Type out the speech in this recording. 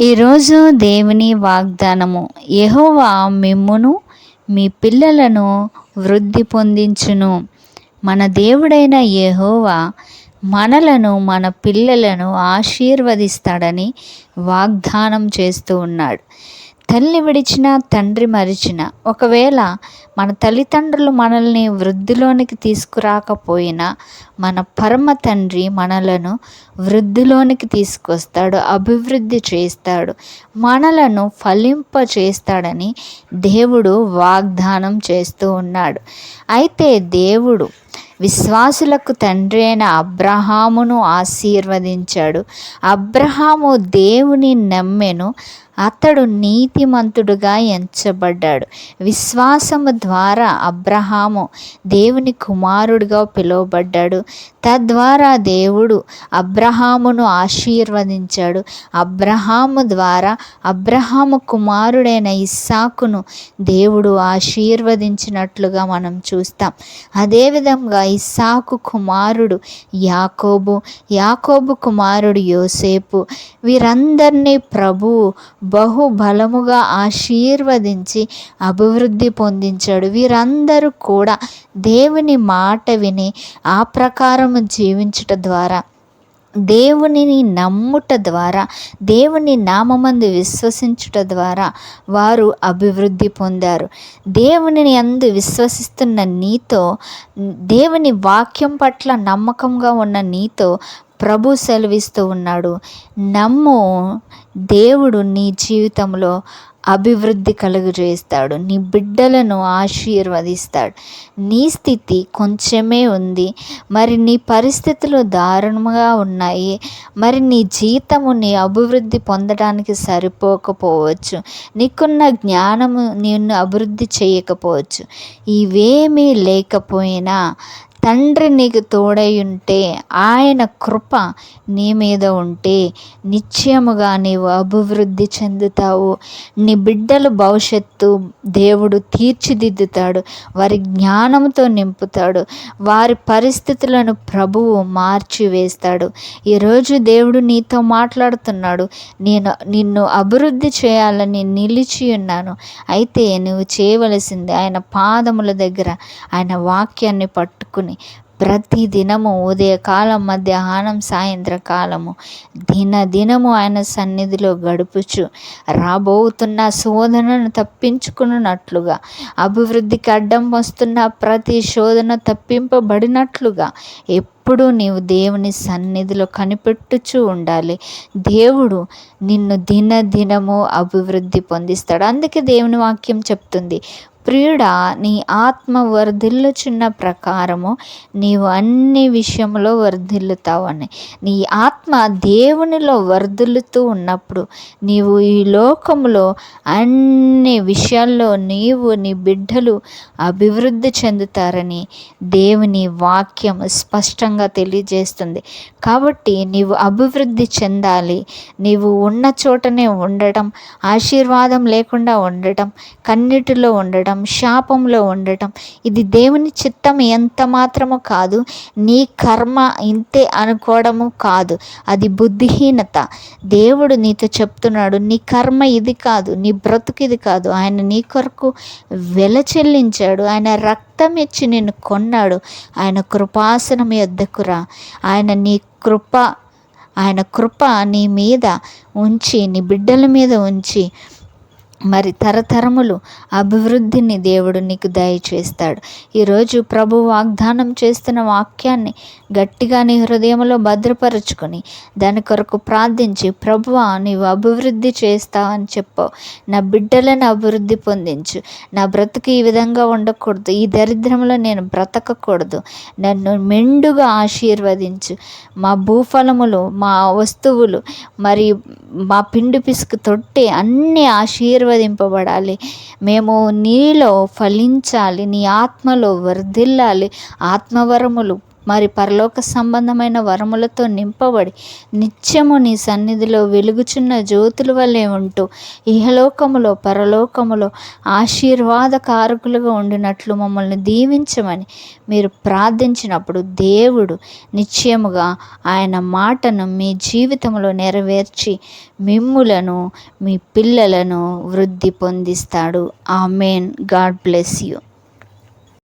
ఈరోజు దేవుని వాగ్దానము. యహోవా మిమ్మును మీ పిల్లలను వృద్ధి పొందించును. మన దేవుడైన యహోవా మనలను మన పిల్లలను ఆశీర్వదిస్తాడని వాగ్దానం చేస్తూ ఉన్నాడు. తల్లి విడిచిన తండ్రి మరిచిన ఒకవేళ మన తల్లిదండ్రులు మనల్ని వృద్ధిలోనికి తీసుకురాకపోయినా మన పరమ తండ్రి మనలను వృద్ధిలోనికి తీసుకొస్తాడు అభివృద్ధి చేస్తాడు మనలను ఫలింప చేస్తాడని దేవుడు వాగ్దానం చేస్తూ ఉన్నాడు. అయితే దేవుడు విశ్వాసులకు తండ్రి అయిన అబ్రహామును ఆశీర్వదించాడు. అబ్రహాము దేవుని నమ్మెను అతడు నీతిమంతుడుగా ఎంచబడ్డాడు. విశ్వాసము ద్వారా అబ్రహాము దేవుని కుమారుడిగా పిలువబడ్డాడు. తద్వారా దేవుడు అబ్రహామును ఆశీర్వదించాడు. అబ్రహాము ద్వారా అబ్రహాము కుమారుడైన ఇస్సాకును దేవుడు ఆశీర్వదించినట్లుగా మనం చూస్తాం. అదేవిధంగా ఇస్సాకు కుమారుడు యాకోబు యాకోబు కుమారుడు యోసేపు వీరందరినీ ప్రభువు బహుబలముగా ఆశీర్వదించి అభివృద్ధి పొందించాడు. వీరందరూ కూడా దేవుని మాట విని ఆ ప్రకారము జీవించుట ద్వారా దేవునిని నమ్ముట ద్వారా దేవుని నామందు విశ్వసించుట ద్వారా వారు అభివృద్ధి పొందారు. దేవునిని అందు విశ్వసిస్తున్న నీతో దేవుని వాక్యం పట్ల నమ్మకంగా ఉన్న నీతో ప్రభు సెలవిస్తూ ఉన్నాడు నమ్ము దేవుడు నీ జీవితంలో అభివృద్ధి కలుగజేస్తాడు నీ బిడ్డలను ఆశీర్వదిస్తాడు. నీ స్థితి కొంచెమే ఉంది మరి నీ పరిస్థితులు దారుణంగా ఉన్నాయి మరి నీ జీతము నీ అభివృద్ధి పొందడానికి సరిపోకపోవచ్చు నీకున్న జ్ఞానము నిన్ను అభివృద్ధి చేయకపోవచ్చు. ఇవేమీ లేకపోయినా తండ్రి నీకు తోడై ఉంటే ఆయన కృప నీ మీద ఉంటే నిశ్చయముగా నీవు అభివృద్ధి చెందుతావు. నీ బిడ్డల భవిష్యత్తు దేవుడు తీర్చిదిద్దుతాడు వారి జ్ఞానంతో నింపుతాడు వారి పరిస్థితులను ప్రభువు మార్చివేస్తాడు. ఈరోజు దేవుడు నీతో మాట్లాడుతున్నాడు నేను నిన్ను అభివృద్ధి చేయాలని నిలిచి ఉన్నాను. అయితే నువ్వు చేయవలసింది ఆయన పాదముల దగ్గర ఆయన వాక్యాన్ని పట్టుకుని ప్రతి దినము ఉదయకాలం మధ్యాహ్నం సాయంత్రకాలము. దిన దినము ఆయన సన్నిధిలో గడుపుచు రాబోతున్న శోధనను తప్పించుకున్నట్లుగా అభివృద్ధికి అడ్డం వస్తున్న ప్రతి శోధన తప్పింపబడినట్లుగా ఎప్పుడు నీవు దేవుని సన్నిధిలో కనిపెట్టుచూ ఉండాలి. దేవుడు నిన్ను దిన దినము అభివృద్ధి పొందిస్తాడు. అందుకే దేవుని వాక్యం చెప్తుంది క్రీడ నీ ఆత్మ వర్ధిల్లుచున్న ప్రకారము నీవు అన్ని విషయంలో వర్ధిల్లుతావని. నీ ఆత్మ దేవునిలో వర్ధిల్లుతూ ఉన్నప్పుడు నీవు ఈ లోకంలో అన్ని విషయాల్లో నీవు నీ బిడ్డలు అభివృద్ధి చెందుతారని దేవుని వాక్యం స్పష్టంగా తెలియజేస్తుంది. కాబట్టి నీవు అభివృద్ధి చెందాలి. నీవు ఉన్న చోటనే ఉండటం ఆశీర్వాదం లేకుండా ఉండటం కన్నిటిలో ఉండటం శాపంలో ఉండటం. ఇది దేవుని చిత్తం ఎంత మాత్రము కాదు నీ కర్మ ఇంతే అనుకోవడము కాదు. అది బుద్ధిహీనత. దేవుడు నీతో చెప్తున్నాడు నీ కర్మ ఇది కాదు నీ బ్రతుకు ఇది కాదు. ఆయన నీ కొరకు వెల చెల్లించాడు ఆయన రక్తం ఇచ్చి నిన్ను కొన్నాడు. ఆయన కృపాసనం ఎద్దకురా ఆయన నీ కృప ఆయన కృప నీ మీద ఉంచి నీ బిడ్డల మీద ఉంచి మరి తరతరములు అభివృద్ధిని దేవుడు నీకు దయచేస్తాడు. ఈరోజు ప్రభు వాగ్దానం చేస్తున్న వాక్యాన్ని గట్టిగా నీ హృదయంలో భద్రపరుచుకొని దాని కొరకు ప్రార్థించి ప్రభువా నీవు అభివృద్ధి చేస్తావని చెప్పావు నా బిడ్డలను అభివృద్ధి పొందించు. నా బ్రతుకు ఈ విధంగా ఉండకూడదు. ఈ దరిద్రంలో నేను బ్రతకకూడదు. నన్ను మెండుగా ఆశీర్వదించు. మా భూఫలములు మా వస్తువులు మరి మా పిండి పిసుకు తొట్టి ఆశీర్వ ఆశీర్వదింపబడాలి. మేము నీలో ఫలించాలి నీ ఆత్మలో వర్ధిల్లాలి. ఆత్మవరములు మరి పరలోక సంబంధమైన వరములతో నింపబడి నిత్యము నీ సన్నిధిలో వెలుగుచున్న జ్యోతుల వల్లే ఉంటూ ఇహలోకములో పరలోకములో ఆశీర్వాద కారకులుగా ఉండినట్లు మమ్మల్ని దీవించమని మీరు ప్రార్థించినప్పుడు దేవుడు నిశ్చయముగా ఆయన మాటను మీ జీవితంలో నెరవేర్చి మిమ్ములను మీ పిల్లలను వృద్ధి పొందిస్తాడు. ఆమెన్. God bless you.